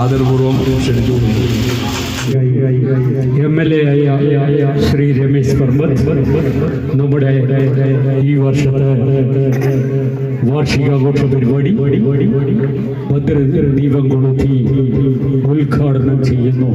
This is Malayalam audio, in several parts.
ആദരപൂർവം ക്ഷണിക്കുന്നു M L A Shri Ramesh പർമത്ത് നമ്മുടെ ഈ വർഷത്തെ വാർഷികാഘോഷ പരിപാടി ഭദ്ര ദീപം കൊളുത്തി ഉദ്ഘാടനം ചെയ്യുന്നു.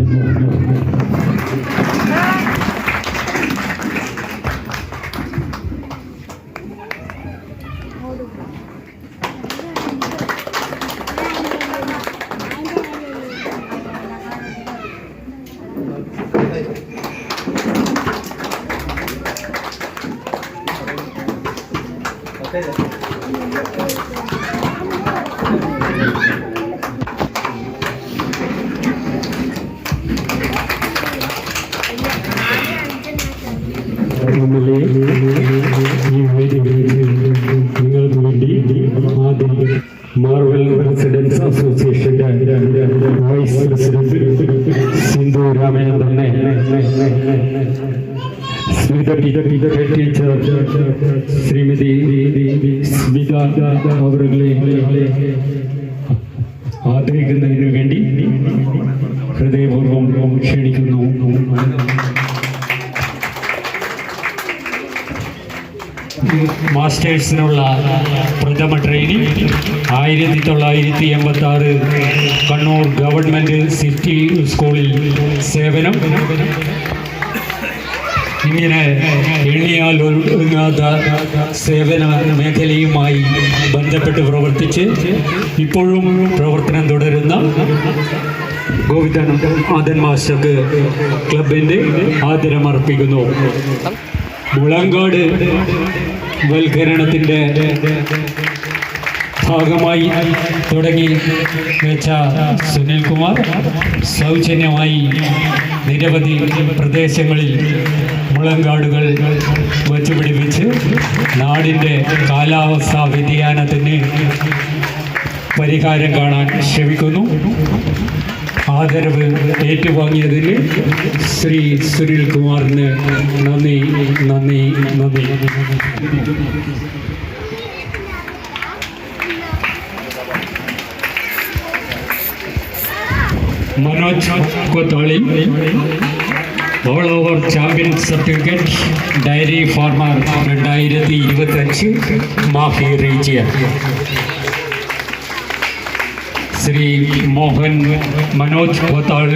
നിങ്ങൾക്ക് വേണ്ടി മാർവൽ റെസിഡൻസ് അസോസിയേഷന്റെ വൈസ് പ്രസിഡന്റ് സിന്ധു രാമചന്ദ്രനെ സ്മിത ടീച്ചർ ശ്രീമതി സ്മിത അവരുടെ ആദരിക്കുന്നതിനു വേണ്ടി ഹൃദയപൂർവം ക്ഷണിക്കുന്നു. മാസ്റ്റേഴ്സിനുള്ള പ്രഥമ ട്രെയിനിങ് ആയിരത്തി തൊള്ളായിരത്തി എൺപത്തി ആറ് കണ്ണൂർ ഗവൺമെന്റ് സിറ്റി സ്കൂളിൽ സേവനം. ഇങ്ങനെ എണ്ണിയാൽ ഒതുങ്ങാത്ത സേവന മേഖലയുമായി ബന്ധപ്പെട്ട് പ്രവർത്തിച്ച് ഇപ്പോഴും പ്രവർത്തനം തുടരുന്ന ഗോവിന്ദൻ ആദൻ മാസ്റ്റർക്ക് ക്ലബിന്റെ ആദരമർപ്പിക്കുന്നു. മുളങ്കാട് വൽക്കരണത്തിന്റെ ഭാഗമായി തുടങ്ങി വെച്ച സുനിൽകുമാർ സൗജന്യമായി നിരവധി പ്രദേശങ്ങളിൽ മുളങ്കാടുകൾ വച്ചുപിടിപ്പിച്ച് നാടിന്റെ കാലാവസ്ഥാ വ്യതിയാനത്തിന് പരിഹാരം കാണാൻ ശ്രമിക്കുന്നു. ആദരവ് ഏറ്റുവാങ്ങിയതിന് ശ്രീ സുനിൽ കുമാറിന് നന്ദി നന്ദി നന്ദി. Manoj Kotholi all over champion certificate dairy farmer രണ്ടായിരത്തി ഇരുപത്തഞ്ച് മാഫി റീജിയൻ ശ്രീ മോഹൻ മനോജ് കോത്താൾ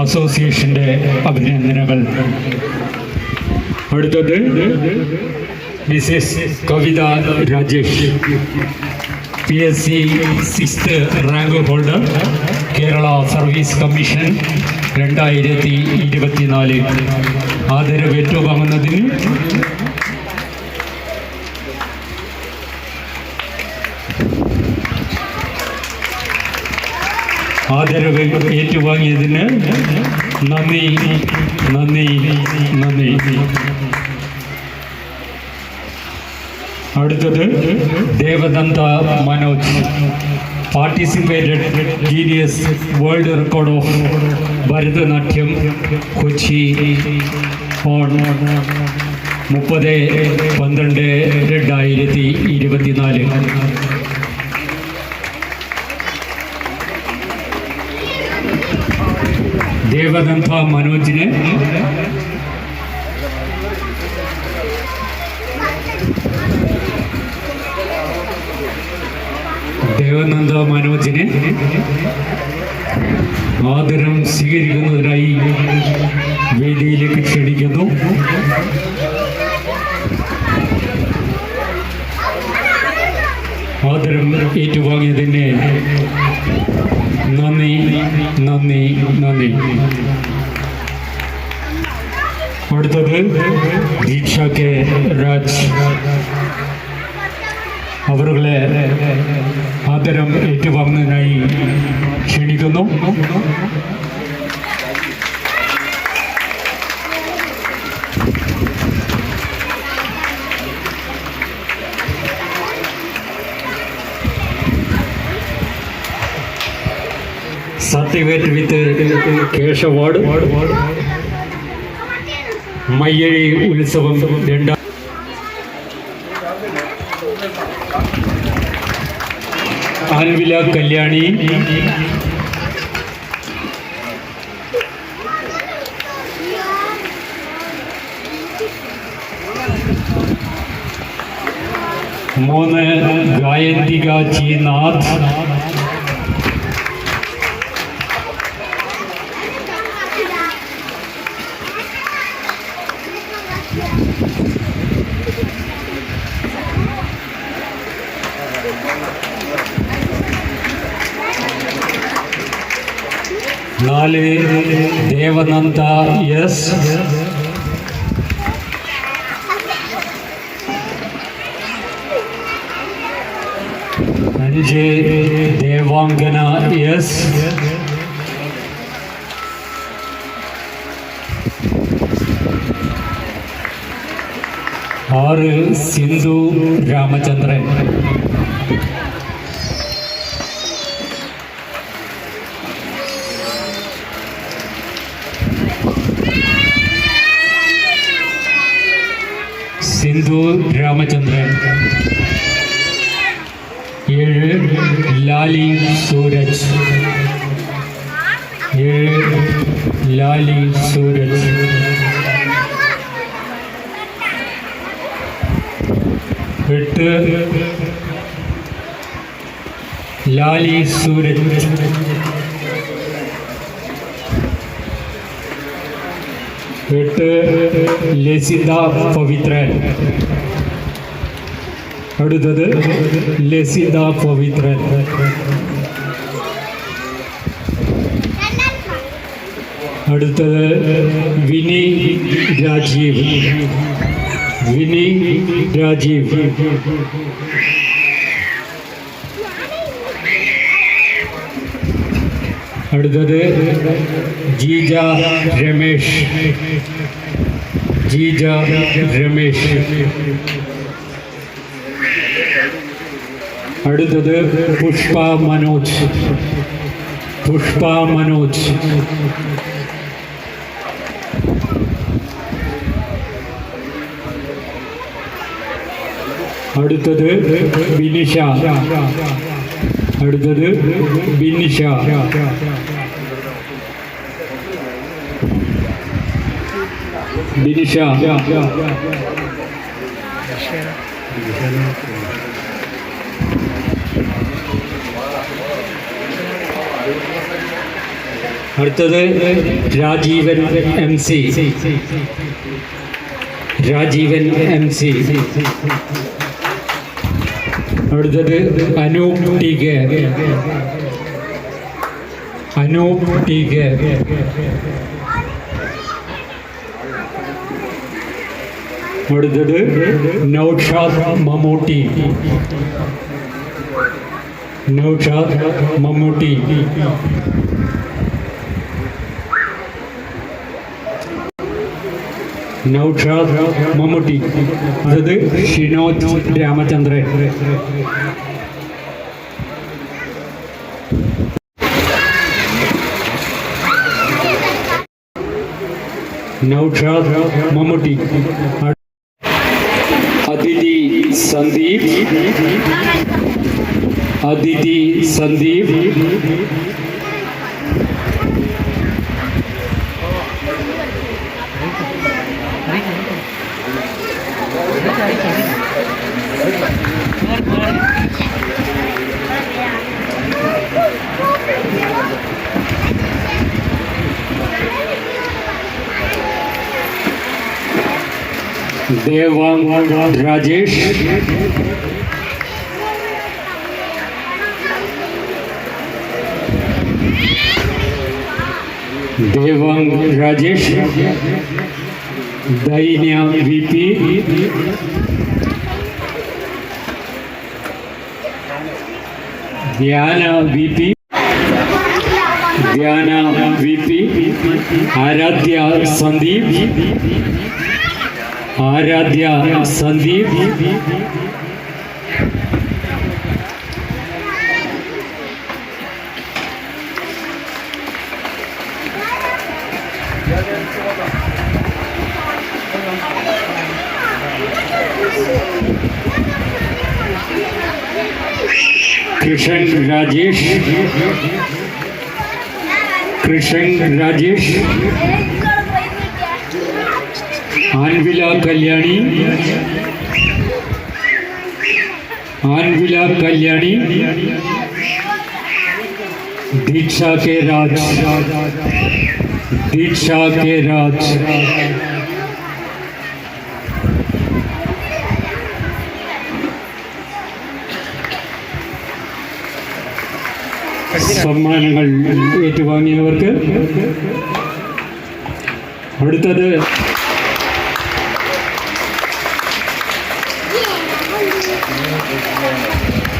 അസോസിയേഷന്റെ അഭിനന്ദനങ്ങൾ. അടുത്തത് Mrs Kavitha Rajesh. P S C sixth rank holder Kerala service commission രണ്ടായിരത്തി ഇരുപത്തിനാല്. ആദരവ് ഏറ്റുവാങ്ങുന്നതിന് ആദരവ് ഏറ്റുവാങ്ങിയതിന് നന്ദി നന്ദി നന്ദി. അടുത്തത് Devadantha Manoj. Participated genius world record of Bharatanatyam Kochi. മുപ്പത് പന്ത്രണ്ട് രണ്ടായിരത്തി ഇരുപത്തിനാല്. ദേവദന്ത മനോജിനെ ദേവനന്ദ മനോജിനെ ആദരം സ്വീകരിക്കുന്നതിനായി വേദിയിലേക്ക് ക്ഷണിക്കുന്നു. ആദരം ഏറ്റുവാങ്ങിയതിന് നന്ദി നന്ദി നന്ദി. അടുത്തത് ദീക്ഷ കെ രാജ്. അവരുടെ ആദരം ഏറ്റുവാങ്ങുന്നതിനായി ക്ഷണിക്കുന്നു. സർട്ടിഫിക്കറ്റ് വിത്ത് കേശവാട്. മയ്യഴി ഉത്സവം രണ്ടാം महानविला कल्याणी मोन गायतिकाची नाथ Yeah. നാല് ദേവനന്ദ എസ് അഞ്ച് ദേവാംഗന എസ് ആറ് സിന്ധു രാമചന്ദ്രൻ செந்தூர் ராமச்சந்திரன். ஏழு லாலி சூரஜ். ஏழு லாலி சூரஜ். எட்டு லாலி சூரஜ். എട്ട് ലസിത പവിത്രൻ. അടുത്തത് ലസിത പവിത്രൻ. അടുത്തത് വിനി രാജീവ്. വിനി രാജീവ്. അടുത്തത് ജീജ രമേശ്. ജീജ രമേശ്. അടുത്തത് പുഷ്പ മനോജ്. പുഷ്പ മനോജ്. അടുത്തത് ബിനിഷ. അടുത്തത് ബിനിഷ. ബിനിഷ അടുത്തത് Rajeevan M C Rajeevan M C അടുത്തത് Anoop T K. Anoop T K. അടുത്തത് നൗഷാദ് മമ്മൂട്ടി. നൗഷാദ് മമ്മൂട്ടി. നൗഷാദ് മമ്മൂട്ടി. അടുത്തത് Shinoj Ramachandran. Noushad Mammootty. Sandeep Aditi Sandeep Devang Rajesh. Devang Rajesh. Dainiya VP Gyan VP Gyan VP Aaradhya Sandeep. Aaradhya Sandeep Aaradhya Sandeep Krishan Rajesh Krishan Rajesh ആൻവില Kalyani ആൻവില Kalyani दीक्षा के राज दीक्षा के राज സമ്മാനങ്ങൾ ഏറ്റുവാങ്ങിയവർക്ക് അടുത്തത് Obrigado.